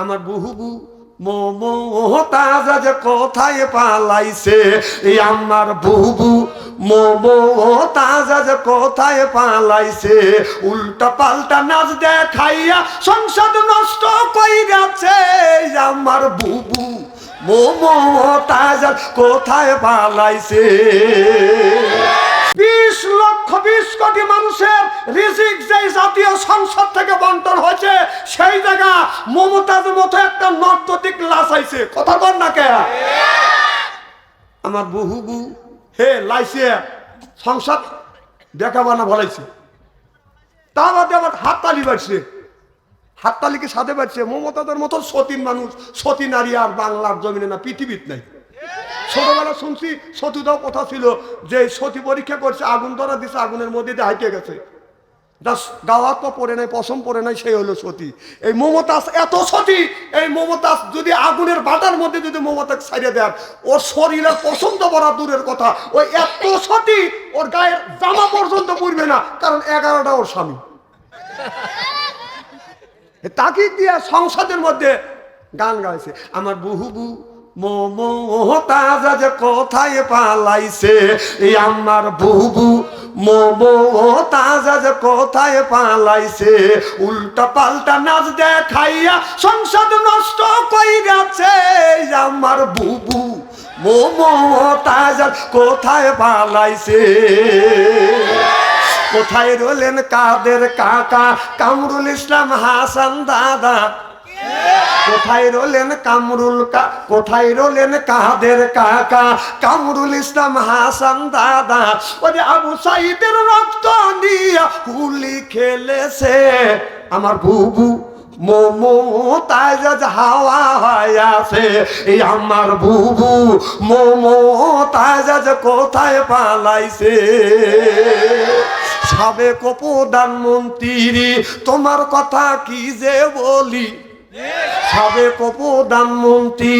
আমার বুহুবু মোমোতাজ কোথায় পালাইছে? এই আমার বুবু মোমোতাজ কোথায় পালাইছে? উল্টা পাল্টা নাচ দেখাইয়া সংসদ নষ্ট কইরাছে। আমার বুবু মোমোতাজ কোথায় পালাইছে? বিশ লক্ষ বিশ কোটি মানুষের রিজিক যেই জাতীয় সংসদ থেকে বন্টন হয়েছে, সেই জায়গা মমতাজের মতো একটা নর্তদিক আইছে। কথা বল না কে? আমার বহু বু হে লাইছে, সংসদ দেখা বানা বলাইছে। তা বাদে আবার হাততালি বাড়ছে হাততালিকে সাথে বাড়ছে মমতাদের মতো সতীন মানুষ, সতী নারী আর বাংলার জমিনে না, পৃথিবীত নাই। ছোটবেলা শুনছি সতীদাও কথা ছিল যে সতী পরীক্ষা করছে, আগুন ধরা দিছে, আগুনের মধ্যে দিয়ে হাইটে গেছে। দাস গাওয়াত পা পড়ে নাই, পশম পড়ে নাই, সেই হলো সতী। এই মমতাজ এত সতী, এই মমতাজ যদি আগুনের বাটার মধ্যে যদি মমতাজ ছাড়িয়ে দেন ওর শরীরের পশম তো দূরের কথা। ওই এত সতী, ওর গায়ের জামা পর্যন্ত পড়বে না, কারণ এগারোটা ওর স্বামী। তাকে দিয়ে সংসদের মধ্যে গান গাইছে। আমার বহুবু মোমোতাজ যে কোথায় পালাইছে? এই আমার বুবু মোমোতাজ যে কোথায় পালাইছে? উল্টা পাল্টা নাচ দেখাইয়া সংসদ নষ্ট কইরাছে। আমার বুবু মোমোতাজ কোথায় পালাইছে? কোথায় রলেন কাদের কাকা? কামরুল ইসলাম হাসান দাদা। কোথায় রলেন কামরুল কা কোথায় রলেন কাদের কাকা? কামরুল ইসলাম হাসান দাদা, ওরে আবু সাইদের রক্ত নিয়ে হুলি খেলেছে। আমার বুবু মোমো তাজ হাওয়া আছে এই আমার বুবু মোমো তাজ কোথায় পালাইছে? সাবেক প্রধানমন্ত্রী, তোমার কথা কি যে বলি? সাবেক প্রধানমন্ত্রী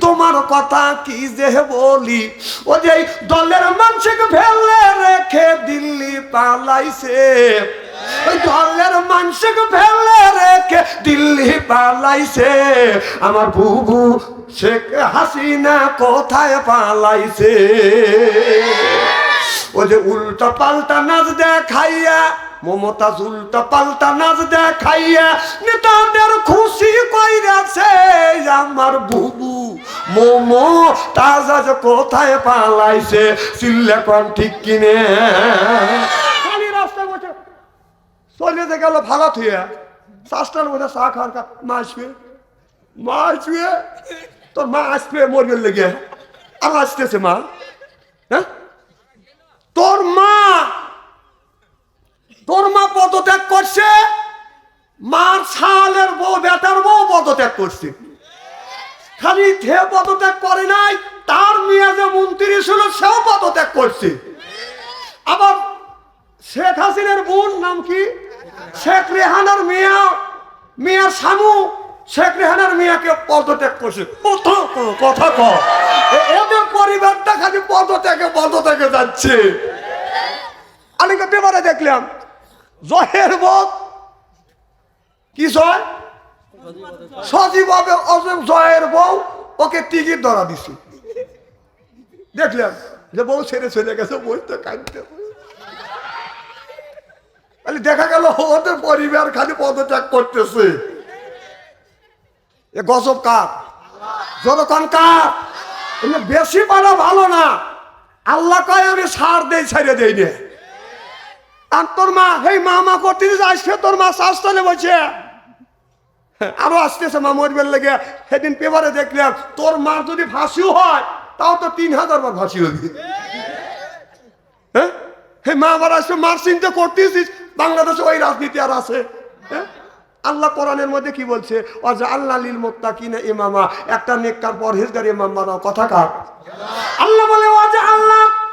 তোমার কথা কি যে বলি? ও যে দলের মানুষকে ফেলে রেখে দিল্লি পালাইছে। দলের মানুষকে ফেলে রেখে দিল্লি পালাইছে। আমার বুবু শেখ হাসিনা কোথায় পালাইছে? ও যে উল্টা পাল্টা নাচ দেখাইয়া মমতাজ উল্টা পাল্টা নাচ দেখাইয়া নেতাদের খুশি কইরাছে আমার বুবু, মোমো তাজা যে কোথায় পালাইছে চিল্লে কম ঠিক কিনে? খালি রাস্তায় বসে চলে গেল ভাড়া থুয়ে চাষটার মধ্যে চা খাওয়ার মা আসবে। মা আসবে? তোর মা আসবে মরবের লেগে। আর আসতেছে মা হ্যাঁ? তোর মা তোর মা পদত্যাগ করছে, মার ছালের বউ, বেটার বউ পদত্যাগ করছে। খালি থে পদত্যাগ করে নাই, তার মেয়ে যে মন্ত্রী ছিল, সেও পদত্যাগ করছে। আবার শেখ হাসিনার বোন নাম কি? শেখ রেহানার মেয়া, মেয়ার শামু শেখ রেহানার মেয়াকে পদত্যাগ করছে। কথা কথা ক এদের পরিবারটা খালি পদত্যাগে পদত্যাগে যাচ্ছে। আমি পেপারে দেখলাম জয়ের বউ কি সজীব হবে অজীব জয়ের বউ ওকে টিকিট ধরা দিছে। দেখলাম যে বউ ছেড়ে চলে গেছে বই তো কাঁদতে দেখা গেল ওদের পরিবার খালি পদত্যাগ করতেছে। এ গজব কাপ যতক্ষণ কাপ বেশি পারা ভালো না। আল্লাহ কয় আমি সার দেই ছেড়ে দেই নে। আর তোর মা, হেই মা মা করতে আসছে, তোর মা শ্বাসতলে বসে আরও আসতেছে মা মরবের লেগে। সেদিন পেপারে দেখলাম, তোর মার যদি ফাঁসিও হয়, তাও তো তিন হাজার বার ফাঁসি হবে হ্যাঁ? হে মা আবার আসছে, মার চিন্তা করতেছিস? বাংলাদেশে ওই রাজনীতি আর আছে। হ্যাঁ? আল্লাহ কোরআনের মধ্যে কি বলছে? অজা আল্লাহ লিল মোত্তাকিনা ইমামা। একটা নেককার পরহেজগার ইমাম বানাও। কথা কার? আল্লাহ বলে, অজা আল্লাহ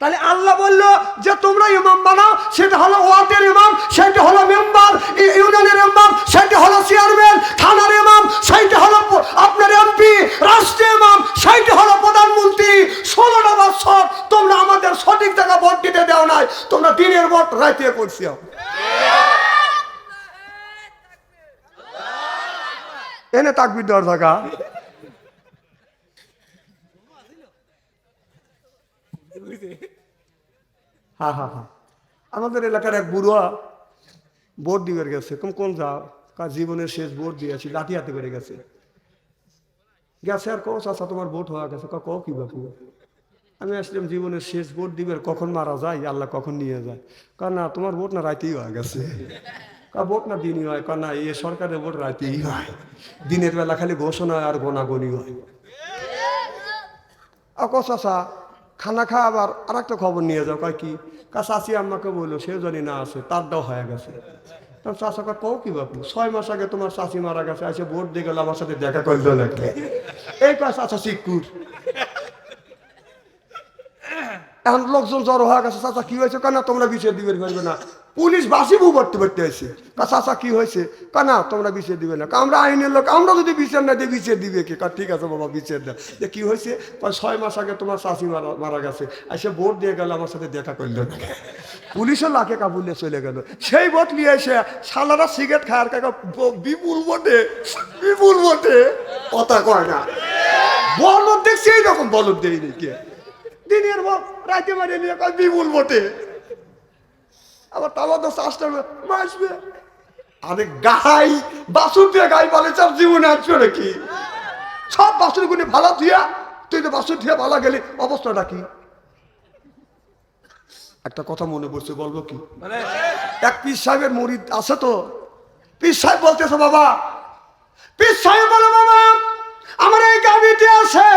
তাহলে আল্লাহ বলল যে, তোমরা ইমাম বানাও, সেটা হলো ওয়ার্ডের ইমাম, সেটা হলো মেম্বার ইউনিয়নের ইমাম সেটা হলো চেয়ারম্যান, থানার ইমাম সেইটা হলো আপনার এমপি, রাষ্ট্রীয় ইমাম সেইটা হলো প্রধানমন্ত্রী। ষোলোটা বছর তোমরা আমাদের সঠিক জায়গা ভোট দিতে দেও নাই, তোমরা দিনের ভোট রাইতে করছিও এনে তাকবির দেওয়ার জায়গা। হ্যাঁ হ্যাঁ হ্যাঁ আমাদের এলাকার এক বুড়োয়া ভোট দিবে গেছে। কোন কোন যাও। কার জীবনের শেষ ভোট দিয়েছি লাঠি হাতে করে গেছে। গেছে আর কো চাচা তোমার ভোট হওয়া গেছে। ক কি বাপু আমি আসলাম জীবনের শেষ ভোট দিবের কখন মারা যায়? আল্লাহ কখন নিয়ে যায়? কারণ না তোমার ভোট না রাইতেই হয়ে গেছে। কা ভোট না দিনই হয়। কারণ না এ সরকারের ভোট রাইতেই হয়। দিনের বেলা খালি ঘোষণা হয় আর গোনাগনি হয়। আকো চাচা খানা খা আবার আর একটা খবর নিয়ে যাও, কয় কি? কা চাচি আম্মাকে বলল, সে জানি না আছে তারটাও হয়ে গেছে। চাষা চাচাকে কও কি বাপু, ছয় মাস আগে তোমার চাষি মারা গেছে এসে ভোট দিয়ে গেল, আমার সাথে দেখা করল নাকি? এই কয়, চাচা শিকুর এখন লোকজন জড়ো হয়ে গেছে, চাচা, কি হয়েছে? কেন তোমরা বিচার দিবে পারবে না। পুলিশ বাসি বউ ভর্তি করতে হয়েছে। কা চাচা কি হয়েছে? কেন তোমরা বিচার দিবে না। কা আমরা আইনের লোক, আমরা যদি বিচার না দিই, বিচার দিবে কি? কা ঠিক আছে বাবা, বিচার দেয় যে কি হয়েছে? ছয় মাস আগে তোমার চাষি মারা মারা গেছে। এসে ভোট দিয়ে গেল, আমার সাথে দেখা করল না। পুলিশও লাখে কাবুলে চলে গেল। সেই ভোট নিয়ে এসে সালারা সিগারেট খাওয়ার কাকা বিপুল ভোটে বিপুল ভোটে। কথা কয় না। বলদ দেখছি এইরকম বলদ দেয়নি কে? দিনের ভোট রাতে মারিয়ে নিয়ে বিপুল ভোটে। আবার তাবার তো চাষটা আসবে। আরে গাই বাসুর দিয়ে গাই বলে চার জীবনে আসবে নাকি? সব গুলি ভালো তুই তো দিয়ে ভালো গেলি অবস্থাটা কি? একটা কথা মনে পড়ছে বলব কি? এক পীর সাহেবের মুরিদ আছে তো? পীর সাহেব বলতেছে বাবা পীর সাহেব বলে বাবা আমার এই গাবিতে আছে।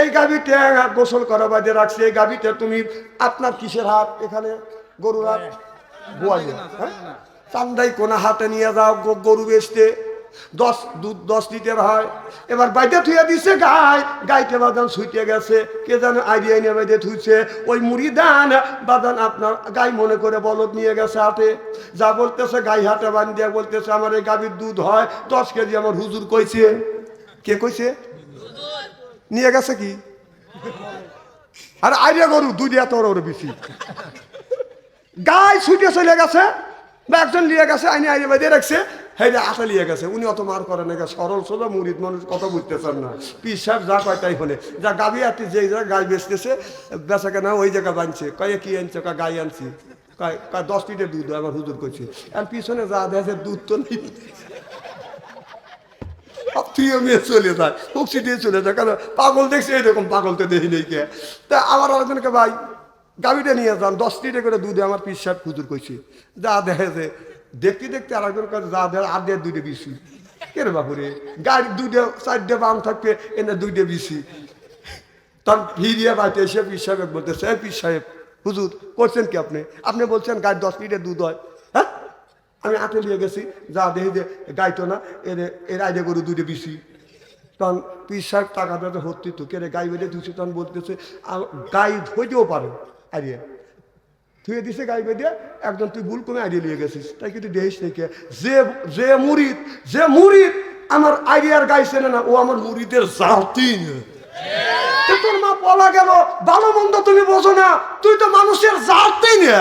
এই গাবিতে গোসল করা বাজে রাখছি এই গাবিতে তুমি আপনার কিসের হাত? এখানে গরুর হাত। হ্যাঁ? চান্দাই কোনা হাতে নিয়ে যাও গরু বেচতে। দশ দুধ, দশ লিটার হয়। এবার বাইতে থুয়ে দিছে গাই গাইতে বাদান ছুটে গেছে। কে যেন আইডিয়া নিয়ে বাইতে থুইছে। ওই মুড়ি দান বাদান আপনার গাই মনে করে বলদ নিয়ে গেছে হাতে যা বলতেছে গাই হাতে বান্ধিয়া বলতেছে, আমার এই গাভীর দুধ হয়, দশ কেজি আমার হুজুর কইছে। কে কইছে? নিয়ে গেছে কি? আর আইডিয়া গরু, দুই দিয়া তোর ওর বেশি। গাই ছুটে চলে গেছে, বা একজন লিয়ে গেছে, আইনি আইনে বেঁধে রাখছে হেই আসা লিয়ে গেছে। উনি অত মার করে না সরল সোজা মুরিদ মানুষ, কথা বুঝতেছেন না। পিস সাহেব যা কয় তাই হলে। যা গাবি আতি যে জায়গায় গাই বেচতেছে, বেচা কেনা ওই জায়গা বানছে কয়ে, কি আনছে? কয়, গাই আনছি। কয় দশ লিটার দুধ আমার হুজুর করছে আর পিছনে যা দেখে দুধ তো নেই। মেয়ে চলে যায় চলে যায়। কারণ পাগল দেখছে, এরকম পাগল তো দেখি নেই কে। তা আবার আরেকজনকে ভাই গাড়িটা নিয়ে যান, দশ লিটার করে দুধে আমার পিস সাহেব খুচুর কইছে যা দেখে যে, দেখতে দেখতে আরেকজন কাছে যা দেখে, আর দেড় দুইটা বেশি কে রে বাপুরে গাড়ি দুইটা, চারটে বাম থাকবে, এনে দুইটা বেশি তখন ফিরিয়ে বাড়িতে এসে পিস সাহেব বলতেছে, "এই পিস সাহেব, হুজুর, করছেন কি আপনি? আপনি বলছেন গাড়ি দশ লিটার দুধ হয়। হ্যাঁ? আমি আটে নিয়ে গেছি, যা দেখি যে গাইতো না, এর এর আইডে গরু দুইটা বেশি তখন পিস সাহেব টাকা দিতে হত্যি তো, কে রে গাই বেঁধে ধুছি তখন বলতেছে, "আ- গাই হইতেও পারে। আইডিয়া থুয়ে দিছে গাই বেঁধে একজন তুই ভুল করে আইডিয়া নিয়ে গেছিস। তাই কিন্তু দেখিস নাকি যে যে মুরিদ যে মুরিদ আমার আইডিয়ার গাইছে না, ও আমার মুরিদের জাতি তোর মা বলা গেল, ভালো মন্দ তুমি বোঝো না, তুই তো মানুষের জাতি না।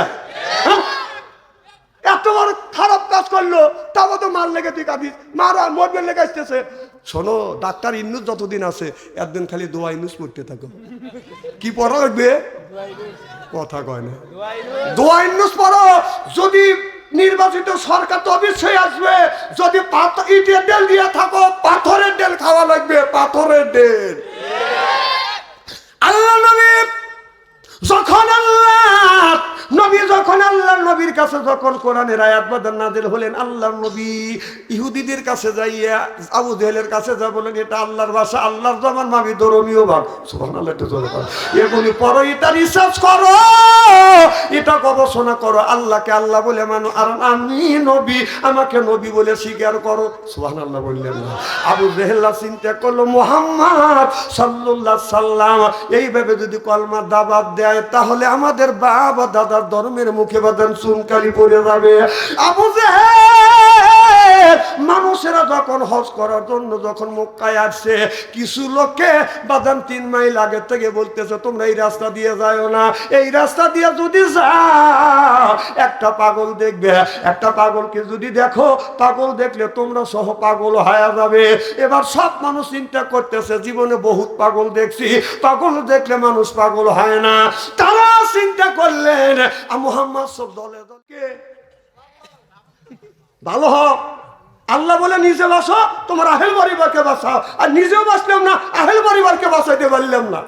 হ্যাঁ? এত বড় খারাপ কাজ করল, তাও তো মার লেগে তুই কাঁদিস। মারা মরবেন লেগে আসতেছে। শোনো, ডাক্তার ইন্নুস যতদিন আছে, একদিন খালি দোয়া ইন্নুস পড়তে থাকো। কি পড়া লাগবে? কথা কয় না। দোয়া ইন্নুস পড়ো। যদি নির্বাচিত সরকার তো অবশ্যই আসবে। যদি ইটের ডেল দিয়ে থাকো, পাথরের ডেল খাওয়া লাগবে, পাথরের ডেল। আল্লাহ নবী যখন আল্লাহ, নবী যখন আল্লাহ নবীর কাছে যখন কোরআনের আয়াত বাদান নাজিল হলেন, আল্লাহর নবী ইহুদিদের কাছে যাইয়া, আবু জেহেলের কাছে যা বলেন, এটা আল্লাহর ভাষা, আল্লাহর জমান মামি ধর্মীয় ভাগ সুবহানাল্লাহ, একটু জোরে করো। এগুলি পড়ো এটা রিসার্চ করো, এটা গবেষণা করো। আল্লাহকে আল্লাহ বলে মানো, আর আমি নবী, আমাকে নবী বলে স্বীকার করো। সুবহানাল্লাহ বললেন না। আবু জেহেল্লা চিন্তা করল, মোহাম্মদ সাল্লাল্লাহ সাল্লাম এইভাবে যদি কলমা দাবাত দেয় তাহলে আমাদের বাবা দাদার ধর্মের মুখে বাদান চুনকালি পড়ে যাবে। আবু জেহেল! মানুষেরা যখন হজ করার জন্য যখন মক্কায় আসছে কিছু লোককে বাদান তিন মাইল আগে থেকে বলতেছে, তোমরা এই রাস্তা দিয়ে যাও না। এই রাস্তা দিয়ে যদি একটা পাগল দেখবে। একটা পাগলকে যদি দেখো, পাগল দেখলে তোমরা সহ পাগল হয়ে যাবে। এবার সব মানুষ চিন্তা করতেছে, জীবনে বহুত পাগল দেখছি। পাগল দেখলে মানুষ পাগল হয় না। তারা চিন্তা করলেন মুহাম্মদ সব দলে দলকে ভালো হোক। আল্লাহ বলে, নিজে বাসো, তোমার আহেল পরিবারকে বাঁচাও আর নিজেও বাঁচলাম না, আহেল পরিবারকে বাঁচাইতে পারলাম না।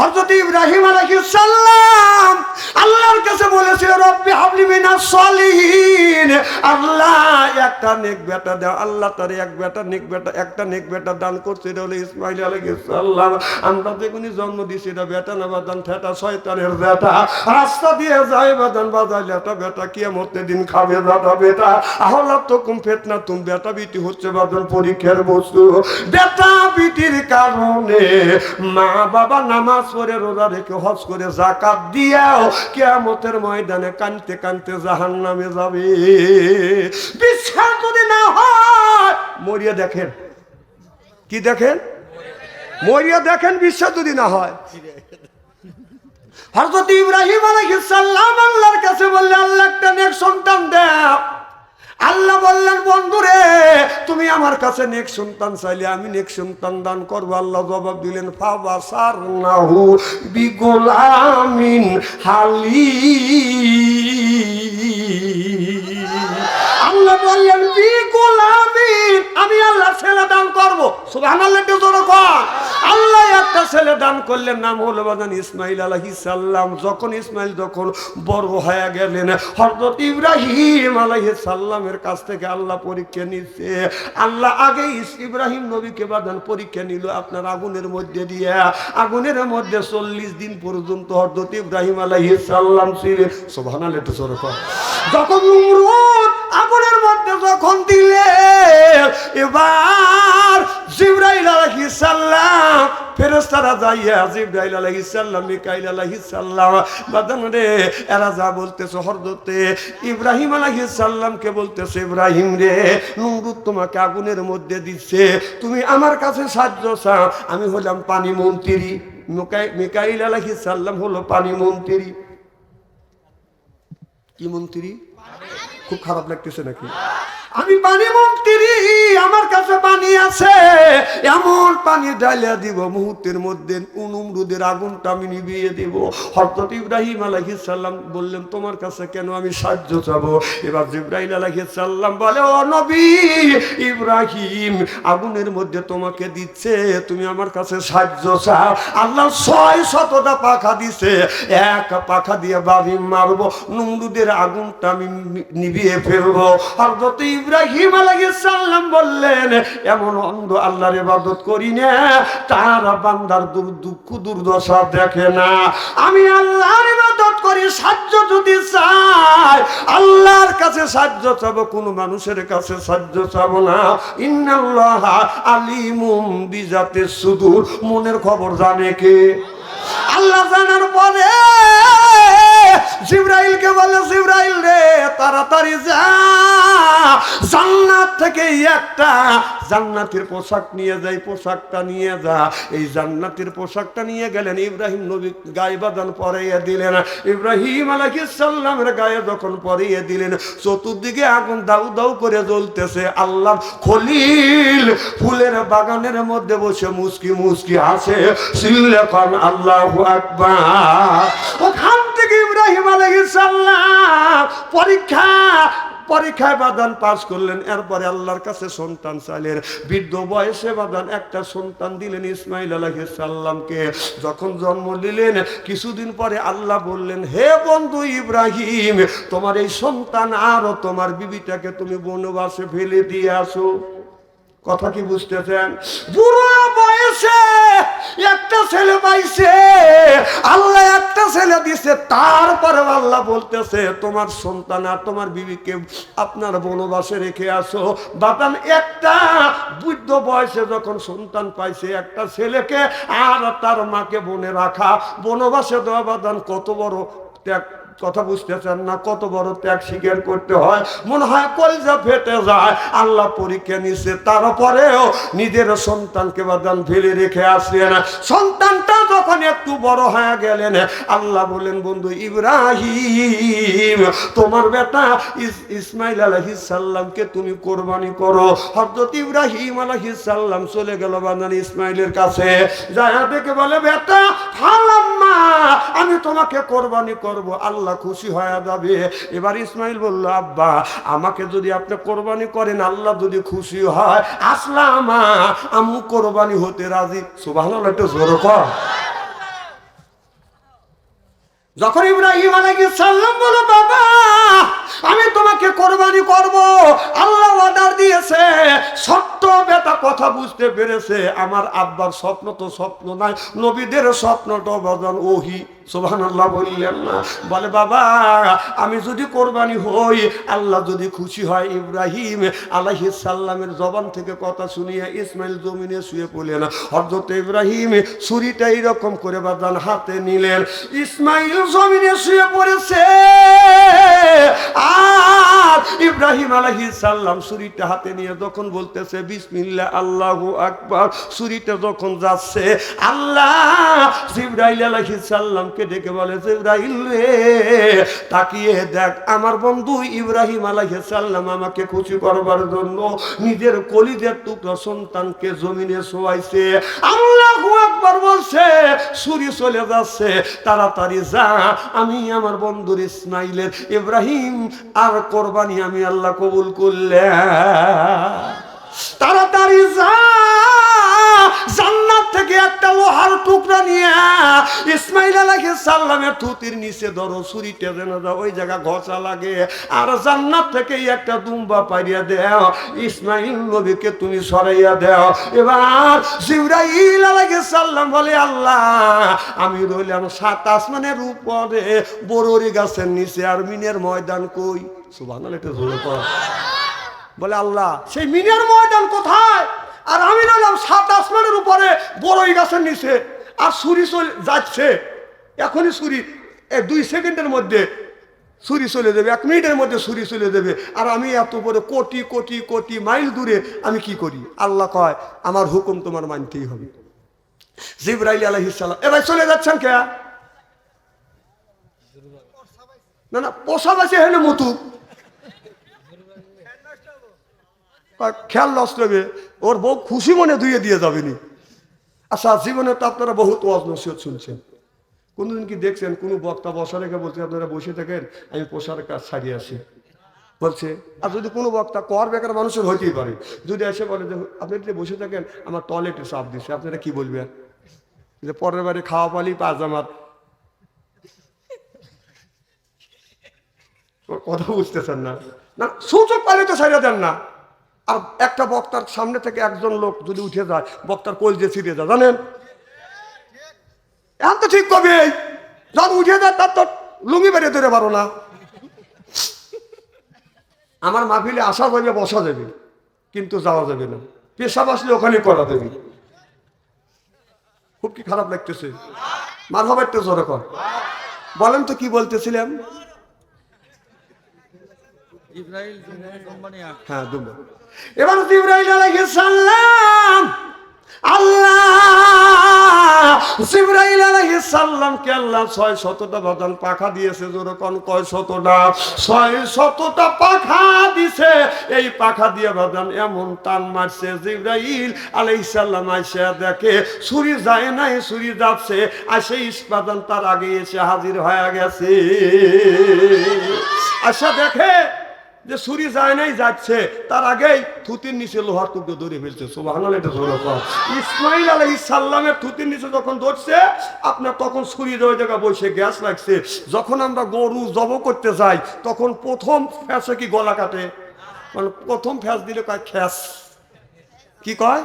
হযরত ইব্রাহিম আলাইহিস সালাম আল্লাহর কাছে বলেছে, রব্বি হাবলি মিনাস সলিহিন। আল্লাহ, একটা নেক বেটা দাও। আল্লাহ তার এক বেটা নেক বেটা, একটা নেক বেটা দান করছে, এটা হলো ইসমাইল আলাইহিস সালাম। আমরা জন্ম দিছি, এটা বেটা না বাদান, ঠেটা শয়তানের বেটা। রাস্তা দিয়ে যায় বাদান বেটা দিন খাবে দাদা বেটা। আহলা তো কুম ফেতনা তুম বেটা বিটি হচ্ছে বাদান পরীক্ষার বস্তু। বেটা বিটির কারণে মা বাবা নামাজ পড়ে, রোজা রেখে হজ করে জাকাত দিয়াও কেয়ামতের ময়দানে কানতে কানতে জাহান নামে যাবে। বিশ্বাস যদি না হয়, মরিয়া দেখেন। কি দেখেন? মরিয়া দেখেন বিশ্বাস যদি না হয়। হযরত ইব্রাহিম আলাইহিস সালাম আল্লাহর কাছে বললে, আল্লাহ একটা নেক সন্তান দাও। আল্লাহ বললেন, বন্ধুরে, তুমি আমার কাছে নেক সন্তান চাইলে আমি নেক সন্তান দান করব। আল্লাহ জবাব দিলেন, ফাবা সার নাহু বিগোলামিন হালি আল্লাহ বললেন বিগোলামিন আমি আল্লাহ ছেলে দান করব। সুবহানাল্লাহ জোরে কর আল্লাহ একটা ছেলে দান করলেন, নাম হলো বাদান যখন যখন বড় হয়ে গেলেন, হযরত ইব্রাহিম কাছ থেকে আল্লাহ পরীক্ষা নিচ্ছে আল্লাহ আগে ইব্রাহিম নবীকে বাদান পরীক্ষা নিল আপনার আগুনের মধ্যে দিয়ে। আগুনের মধ্যে চল্লিশ দিন পর্যন্ত হযরত ইব্রাহিম আলাইহিস ছিলেন। সুবহানাল্লাহ জোরে কর যখন আগুনের মধ্যে যখন দিলে, এবার জিব্রাইল যাইয়া জিব্রাইল মিকাইল রে, এরা যা বলতেছে হরদতে ইব্রাহিম বলতেছে, ইব্রাহিম রে, নমরুদ তোমাকে আগুনের মধ্যে দিচ্ছে, তুমি আমার কাছে সাহায্য চাও, আমি হলাম পানি মন্ত্রী। মিকাই- মিকাইল আলাইহিস সালাম হলো পানি মন্ত্রী। কি মন্ত্রী? খুব খারাপ লাগতেছে নাকি? আমি পানি মন্ত্রী আমার কাছে পানি আছে। এমন পানি ডালিয়া দিব, মুহূর্তের মধ্যে উনুমরুদের আগুনটা আমি নিভিয়ে দিব। হরত ইব্রাহিম আলাইহিস সাল্লাম বললেন, তোমার কাছে কেন আমি সাহায্য চাবো? এবার জিব্রাহিম আলাইহিস সাল্লাম বলে, ও নবী, ইব্রাহিম আগুনের মধ্যে তোমাকে দিচ্ছে, তুমি আমার কাছে সাহায্য চাও। আল্লাহ ছয় শতটা পাখা দিছে। এক পাখা দিয়ে বাবি মারবো নুমরুদের আগুনটা আমি নিভিয়ে ফেলব। আর যত ইব্রাহিম আলাইহিস সালাম বললেন, এমন অন্ধ আল্লাহর ইবাদত করি না তার বান্দার দুর দুঃখ, দুর্দশা দেখে না। আমি আল্লাহর ইবাদত করি, সাহায্য যদি চাই, আল্লাহর কাছে সাহায্য চাব, কোনো মানুষের কাছে সাহায্য চাব না। ইন্নাল্লাহ আলিমুম বিজাতে সুদূর। মনের খবর জানে কে? আল্লাহ জানার পরে জিব্রাইলকে বলে, জিব্রাইল রে, তাড়াতাড়ি যা। জান্নাত থেকে একটা জান্নাতের পোশাক নিয়ে যাই, পোশাকটা নিয়ে যা। এই জান্নাতের পোশাকটা নিয়ে গেলেন, ইব্রাহিম নবী গায়ে বাদান পরাইয়া দিলেন। ইব্রাহিম আলাইহিস সালামের গায়ে যখন পরিয়ে দিলেন, চতুর্দিকে আগুন দাউ দাউ করে জ্বলতেছে। আল্লাহ খলিল ফুলের বাগানের মধ্যে বসে মুসকি মুসকি হাসে সিল্লে খান আল্লাহ আকবার। ওখান ইব্রাহিম আলাইহিস সালাম পরীক্ষা পরীক্ষায় বাদান পাস করলেন, এরপরে আল্লাহর কাছে সন্তান চাইলেন। বৃদ্ধ বয়সে বাদান একটা সন্তান দিলেন ইসমাইল আলাইহিস সাল্লামকে যখন জন্ম দিলেন কিছুদিন পরে আল্লাহ বললেন, হে বন্ধু ইব্রাহিম, তোমার এই সন্তান আর তোমার বিবিটাকে তুমি বনবাসে ফেলে দিয়ে আসো। কথা কি বুঝতেছেন? বুড়ো বয়সে একটা ছেলে পাইছে, আল্লাহ একটা ছেলে দিছে, তারপরে আল্লাহ বলতেছে, তোমার সন্তান আর তোমার বিবিকে আপনার বনবাসে রেখে আসো। বাতান একটা বৃদ্ধ বয়সে যখন সন্তান পাইছে একটা ছেলেকে, আর তার মাকে বনে রাখা, বনবাসে দেওয়া বাদান কত বড় ত্যাগ কথা বুঝতেছেন না, কত বড় ত্যাগ স্বীকার করতে হয়। মনে হয় কলজা ফেটে যায়। আল্লাহ পরীক্ষা নিচ্ছে তারপরেও নিজের সন্তানকে বাদান ফেলে রেখে আসলেন। সন্তানটা যখন একটু বড় হয়ে গেলেন, আল্লাহ বলেন বন্ধু ইব্রাহিম, তোমার বেটা ইসমাইল আলহিস সাল্লামকে তুমি কোরবানি করো। হজরত ইব্রাহিম আলহিস সাল্লাম চলে গেল বাদান ইসমাইলের কাছে। যায় দেখে বলে, বেটা আমি তোমাকে কোরবানি করব। আল্লাহ খুশি হয়ে যাবে। এবার ইসমাইল বলল, আব্বা, আমাকে যদি আপনি কোরবানি করেন, আল্লাহ যদি খুশি হয় আসলাম আম্মু কোরবানি হতে রাজি। সুবাহ একটু জোর কর যখন ইব্রাহিম আলাইহিস সালাম বলো বাবা আমি তোমাকে কোরবানি করব। আল্লাহ অর্ডার দিয়েছে। সত্য বেটা কথা বুঝতে পেরেছে। আমার আব্বার স্বপ্ন তো স্বপ্ন নাই। নবীদের স্বপ্নটা বদন ওহি। সুবহানাল্লাহ বললেন না। বলে, বাবা, আমি যদি কোরবানি হই, আল্লাহ যদি খুশি হয়, ইব্রাহিম আলাইহিস সাল্লামের জবান থেকে কথা শুনিয়ে ইসমাইল জমিনে শুয়ে পড়লেন। হযরত ইব্রাহিম ছুরিটা এইরকম করে বাদান হাতে নিলেন। ইসমাইল জমিনে শুয়ে পড়েছে। আর ইব্রাহিম আলাইহিস সাল্লাম ছুরিটা হাতে নিয়ে যখন বলতেছে, বিসমিল্লাহ, আল্লাহু আকবার, ছুরিটা যখন যাচ্ছে, আল্লাহ জিব্রাইল আলাইহিস সাল্লামকে ডেকে বলে, জিব্রাইল রে, তাকিয়ে দেখ, আমার বন্ধু ইব্রাহিম আলাইহিস সাল্লাম আমাকে খুশি করবার জন্য নিজের কলিদের টুকরা সন্তানকে জমিনে শোয়াইছে। আল্লাহু আকবার বলছে, ছুরি চলে যাচ্ছে, তাড়াতাড়ি যা, আমি আমার বন্ধুর ইসমাইলের ইব্রাহিম আর কোরবানি আমি আল্লাহ কবুল করলে। তাড়াতাড়ি যা থেকে একটা লোহার টুকরা নিয়ে ইসমাইল আলাইহিস সালামের থুতির নিচে ধরো, ছুরিটা যেন ওই জায়গা ঘষা লাগে। আর জান্নাত থেকে একটা দুম্বা পাইয়া দেও, ইসমাইল নবীকে তুমি সরাইয়া দেও। এবার জিব্রাইল আলাইহিস সালাম বলে, আল্লাহ, আমি রইলাম সাত আসমানের উপরে বড়রি গাছের নিচে আর মিনের ময়দান কই? সুবহানাল্লাহ, এটা বলে, আল্লাহ, সেই মিনের ময়দান কোথায়? আর আমি রইলাম সাত আসমানের উপরে বড়ই গাছের নিচে। আর ছুরি চলে যাচ্ছে। এখনই এ দুই সেকেন্ডের মধ্যে ছুরি চলে যাবে, এক মিনিটের মধ্যে ছুরি চলে যাবে। আর আমি এত বড় কোটি কোটি কোটি মাইল দূরে আমি কি করি? আল্লাহ কয়, আমার হুকুম তোমার মানতেই হবে। জিব্রাইল আলহিসাল্লাম এবার চলে যাচ্ছেন কে? না না, পোষা বাসে হেলে মতুক খেয়াল নষ্ট হবে ওর বউ খুশি মনে ধুয়ে দিয়ে যাবেনি। আচ্ছা জীবনে তো আপনারা বহুত ওয়াজ নসিহত শুনছেন। কোনদিন কি দেখছেন? কোনো বক্তা বসা রেখে বলছে, আপনারা বসে থাকেন, আমি পোশার কাজ ছাড়িয়ে আসি বলছে, আর যদি কোনো বক্তা কর বেকার মানুষের হইতেই পারে। যদি এসে বলে যে, আপনি যদি বসে থাকেন, আমার টয়লেটে চাপ দিচ্ছে আপনারা কি বলবেন? যে পরের বারে খাওয়া পালি পাজামার কথা বুঝতেছেন না। না, সুযোগ পাইলে তো ছাড়িয়ে দেন না। আর একটা বক্তার সামনে থেকে একজন লোক যদি উঠে যায়, বক্তার কোল যে ছিঁড়ে যায় জানেন? এখন তো ঠিক কবে? যখন উঠে যায়, তার তো লুঙ্গি বেরিয়ে ধরে পারো না। আমার মাহফিলে আসা যাবে, বসা যাবে, কিন্তু যাওয়া যাবে না। পেশাব আসলে ওখানে করা দেবে খুব কি খারাপ লাগতেছে? মার একটু জোরে কর। বলেন তো কি বলতেছিলাম হ্যাঁ দুম্বা এবার জিব্রাইল আলাইহিস সালাম। আল্লাহ জিব্রাইল আলাইহিস সালামকে আল্লাহ ছয় শতটা বাদান পাখা দিয়েছে যেরকম কয় শতটা? ছয় শতটা পাখা দিছে। এই পাখা দিয়ে বাদান এমন টান মারছে, জিব্রাইল আলাইহিস সালাম আইসা দেখে ছুরি যায় নাই, ছুরি যাচ্ছে আসে ইস্পাদান তার আগে এসে হাজির হয়ে গেছে। আশা দেখে যে সুরি যায় নাই যাচ্ছে। তার আগেই থুতির নিচে লোহার টুকরো ধরে ফেলছে। এটা জোরে ইসমাইল আলাইহিস সালামের থুতির নিচে যখন ধরছে আপনার তখন সুরি ওই জায়গায় বসে গ্যাস লাগছে। যখন আমরা গরু জব করতে যাই তখন প্রথম ফ্যাসে কি গলা কাটে? মানে প্রথম ফ্যাস দিলে কয় খ্যাস কি কয়?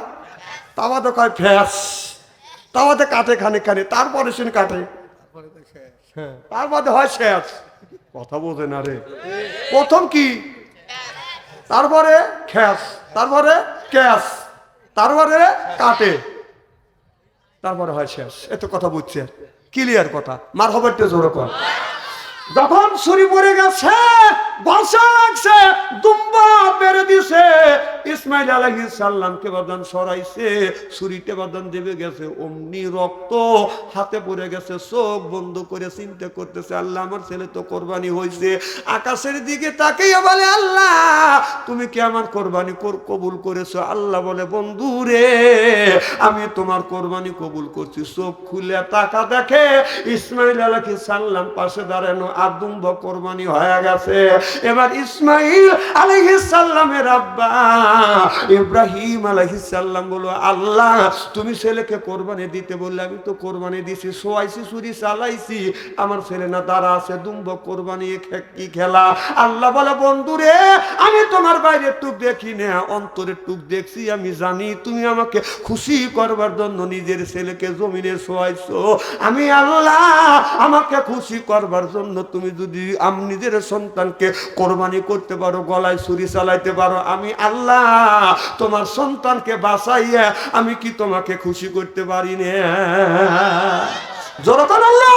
তাওয়াতে কয় ফ্যাস। তাওয়াতে কাটে খানে খানে তারপরে সে কাটে। হ্যাঁ। তার বাদে হয় শেষ। কথা বোঝে না রে। প্রথম কি? তারপরে খ্যাস, তারপরে ক্যাশ তারপরে কাটে, তারপরে হয় শেষ। এত কথা বুঝছে? ক্লিয়ার কথা। মার হবার জোর কর। যখন ছুরি পড়ে গেছে বর্ষা লাগছে, দুম্বা বেড়ে দিছে। ইসমাইল সরাইছে, ছুরিতে দেবে গেছে, অমনি রক্ত হাতে পড়ে গেছে, চোখ বন্ধ করে চিন্তা করতেছে, আল্লাহ আমার ছেলে তো কোরবানি হয়েছে আকাশের দিকে তাকিয়ে বলে, আল্লাহ, তুমি কি আমার কোরবানি কবুল করেছ? আল্লাহ বলে, বন্ধু রে, আমি তোমার কোরবানি কবুল করছি। চোখ খুলে টাকা দেখে ইসমাইল আলাকি সাল্লাম পাশে দাঁড়ানো আদুম্ব কোরবানি হয়ে গেছে। এবার ইসমাইল আলাইহিস সাল্লামের আব্বা, ইব্রাহিম আলাইহিস সাল্লাম বলো আল্লাহ, তুমি ছেলেকে কোরবানি দিতে বললে আমি তো কোরবানি দিছি সোয়াইছি চুরি চালাইছি। আমার ছেলে না দাঁড়া আছে, দুম্ব কোরবানি কি খেলা? আল্লাহ বলে, বন্ধুরে, আমি তোমার বাইরের টুক দেখি না, অন্তরের টুক দেখছি, আমি জানি তুমি আমাকে খুশি করবার জন্য নিজের ছেলেকে জমিনে শোয়াইছো। আমি আল্লাহ, আমাকে খুশি করবার জন্য তুমি যদি আমি নিজের সন্তানকে কোরবানি করতে পারো, গলায় ছুরি চালাইতে পারো। আমি আল্লাহ তোমার সন্তানকে বাঁচাইয়া আমি কি তোমাকে খুশি করতে পারি না? জোরকান আল্লাহ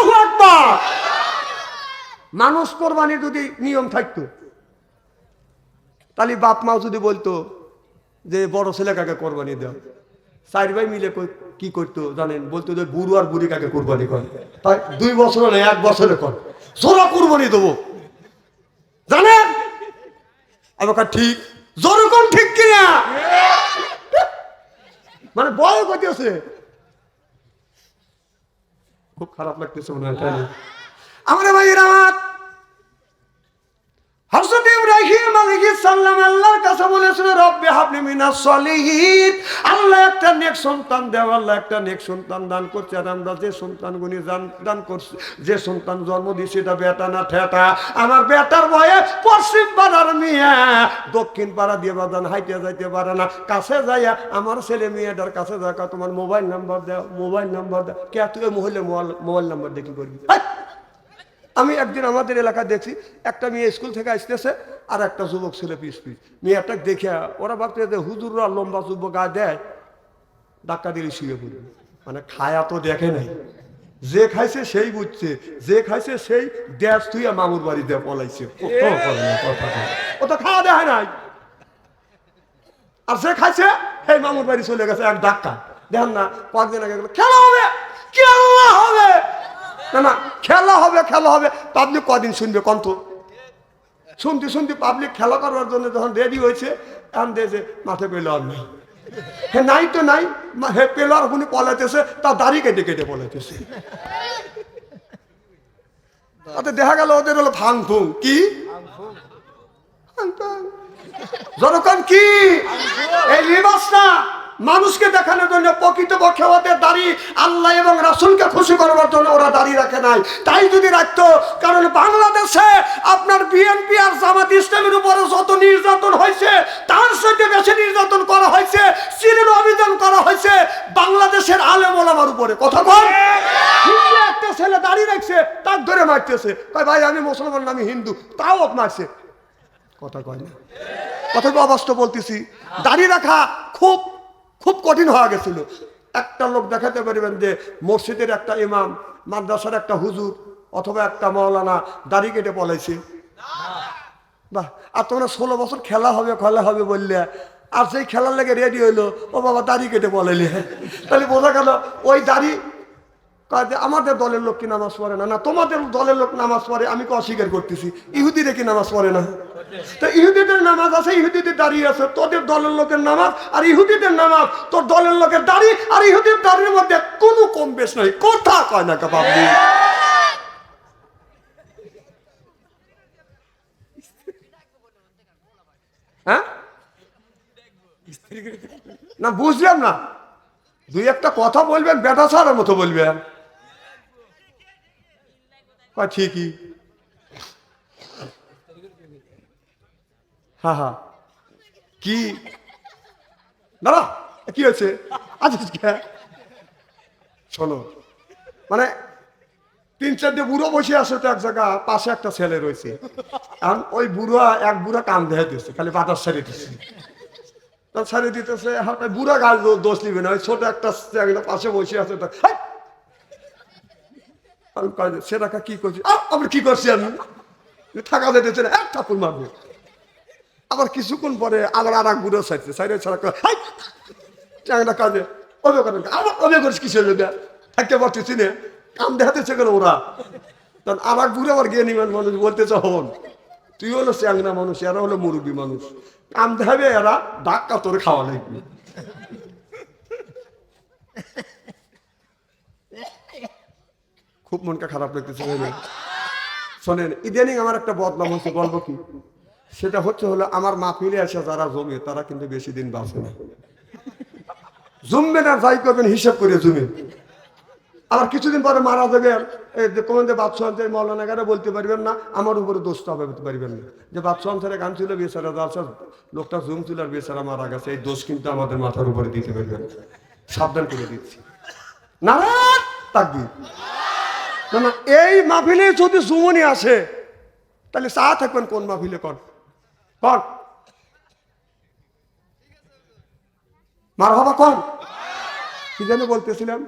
মানুষ কোরবানি যদি নিয়ম থাকতো, তাহলে বাপ মাও যদি বলতো যে, বড় ছেলে কাকে কোরবানি দাও? চার ভাই মিলে কি করতো জানেন? বলতো যে, বুড়ো আর বুড়ি কাকে কোরবানি করে? তাই দুই বছর এক বছরে কর। জোরা কোরবানি দেবো। আমাকে ঠিক জনগণ ঠিক কিনা? মানে বয় করতেছে খুব খারাপ লাগতেছে মনে হয়? আমার ভাই রামাত কাছে আমরা বেটার বয়ে পশ্চিম পাড়ার মেয়ে। দক্ষিণ পাড়া দিয়ে বাদান যাইতে পারে না। কাছে যাইয়া আমার ছেলে মেয়েটার কাছে তোমার মোবাইল নাম্বার দাও, মোবাইল নাম্বার দাও। কে, তুই মহিলা মোবাইল নাম্বার দেখি করবি? আমি একদিন আমাদের এলাকা দেখছি, একটা মেয়ে স্কুল থেকে আসতেছে আর একটা যুবক ছেলে পিস পিস মেয়েটা দেখে ওরা ভাবতে যে হুজুররা লম্বা যুব গায়ে দেয় ডাক্কা দিলে শুয়ে পড়বে মানে খায়া তো দেখে নাই। যে খাইছে সেই বুঝছে যে খাইছে সেই দেশ তুই মামুর পলাইছে। করে না কথাটা। ও তো খাওয়া দেয় নাই। আর সে খাইছে সেই মামুর বাড়ি চলে গেছে এক ডাক্কা দেখেন না কয়েকদিন আগে গেলো খেলা হবে খেলা হবে। না না খেলা হবে খেলা হবে। তা আপনি কদিন শুনবে কন্ত শুনতে শুনতে পাবলিক খেলা করার জন্য যখন রেডি হয়েছে এখন দেখছে মাঠে পেল আর নাই। হে নাই তো নাই হে পেল আর উনি পলাইতেছে তার দাড়ি কেটে কেটে পলাইতেছে তাতে দেখা গেল ওদের হলো ফাং ফুং কি। যতক্ষণ কি? এই লিবাসটা মানুষকে দেখানোর জন্য প্রকৃত পক্ষে ওদের দাড়ি আল্লাহ এবং রাসুলকে খুশি করবার জন্য ওরা দাড়ি রাখে নাই। তাই যদি রাখতো, কারণ বাংলাদেশে আপনার বিএনপি আর জামাত ইসলামের উপরে যত নির্যাতন হয়েছে, তার সাথে বেশি নির্যাতন করা হয়েছে চিরের অভিযান করা হয়েছে, বাংলাদেশের আলেম ওলামার উপরে। কথা হিন্দু একটা ছেলে দাঁড়িয়ে রাখছে তার ধরে মারতেছে। তাই ভাই, আমি মুসলমান আমি হিন্দু। তাও মারছে। কথা কয় না। কথা অবাস্তব বলতেছি। দাড়ি রাখা খুব খুব কঠিন হয়ে গেছিল। একটা লোক দেখাতে পারবেন যে মসজিদের একটা ইমাম, মাদ্রাসার একটা হুজুর অথবা একটা মাওলানা দাড়ি কেটে পলাইছে। বাহ, আর তোমরা ষোলো বছর খেলা হবে খেলা হবে বললে, আর সেই খেলার লেগে রেডি হইল, ও বাবা দাড়ি কেটে পলাইলে। তাহলে বোঝা গেল, ওই দাড়ি আমাদের দলের লোক কি নামাজ পড়ে না? না, তোমাদের দলের লোক নামাজ পড়ে, আমি কি অস্বীকার করতেছি? ইহুদিরা কি নামাজ পড়ে না? তো ইহুদিদের নামাজ আছে, ইহুদিদের দাঁড়িয়ে আছে, তোদের দলের লোকের নামাজ আর ইহুদিদের নামাজ। তোর দলের লোকের দাঁড়িয়ে আর ইহুদির দাঁড়িয়ে মধ্যে কোনো কম বেশ নাই কথা কয় না কাবাবি হ্যাঁ? না, বুঝলাম না। দুই একটা কথা বলবেন, বেটা ছাড়ার মতো বলবেন। ঠিকই। হ্যাঁ হ্যাঁ কি? দাদা কি হয়েছে? আছিস শোনো মানে তিন চারটে বুড়ো বসে আছে তো এক জায়গা পাশে একটা ছেলে রয়েছে। এখন ওই বুড়ো এক বুড়া কান দেহে দিচ্ছে খালি বাতাস ছেড়ে দিচ্ছে তার ছেড়ে দিতেছে হাতে বুড়া গাছ দোষ নিবে না ওই ছোট একটা পাশে বসে আছে তো সেটাকে কি করছি? আমি কি করছি আমি? থাকা যেতেছে না এক ঠাকুর মারবে। আবার কিছুক্ষণ পরে আবার আর এক বুড়ো সাইডছে সাইডে ছাড়া হাই! চ্যাংড়া কাজে আবার অবে করিস কিসের লোক একটা বলতেছি না কাম দেখাতেছে কেন ওরা? তখন আর এক বুড়ো আবার গিয়ে নিবেন মানুষ বলতেছে হন তুই হলো চ্যাংরা মানুষ, এরা হলো মুরব্বী মানুষ। কাম দেখাবে, এরা ধাক্কা তোরে খাওয়া লাগবে। খুব মনটা খারাপ লাগতেছে শোনেন, ইদানিং আমার একটা বদনাম হচ্ছে, গল্প কি? সেটা হচ্ছে হলো আমার মাহফিলে এসে যারা জমে, তারা কিন্তু বেশি দিন বাঁচে না। জমবেন আর যাই করবেন, হিসাব করে জমে। আবার কিছুদিন পরে মারা যাবে, এই যে কোমন্দে বাদশাহ মৌলানা গারে বলতে পারবেন না, আমার উপরে দোষ হবে পারবেন না। যে বাদশাহ আনসারে গান ছিল, বেচারা দাসা লোকটা জুম ছিল আর বেচারা মারা গেছে, এই দোষ কিন্তু আমাদের মাথার উপরে দিতে পারবেন সাবধান করে দিচ্ছি। না তাকবি না না, এই মাহফিলে যদি সুমনি আসে, তাহলে চা থাকবেন কোন মাহফিলে কর কর মার কন কি যেন বলতেছিলাম?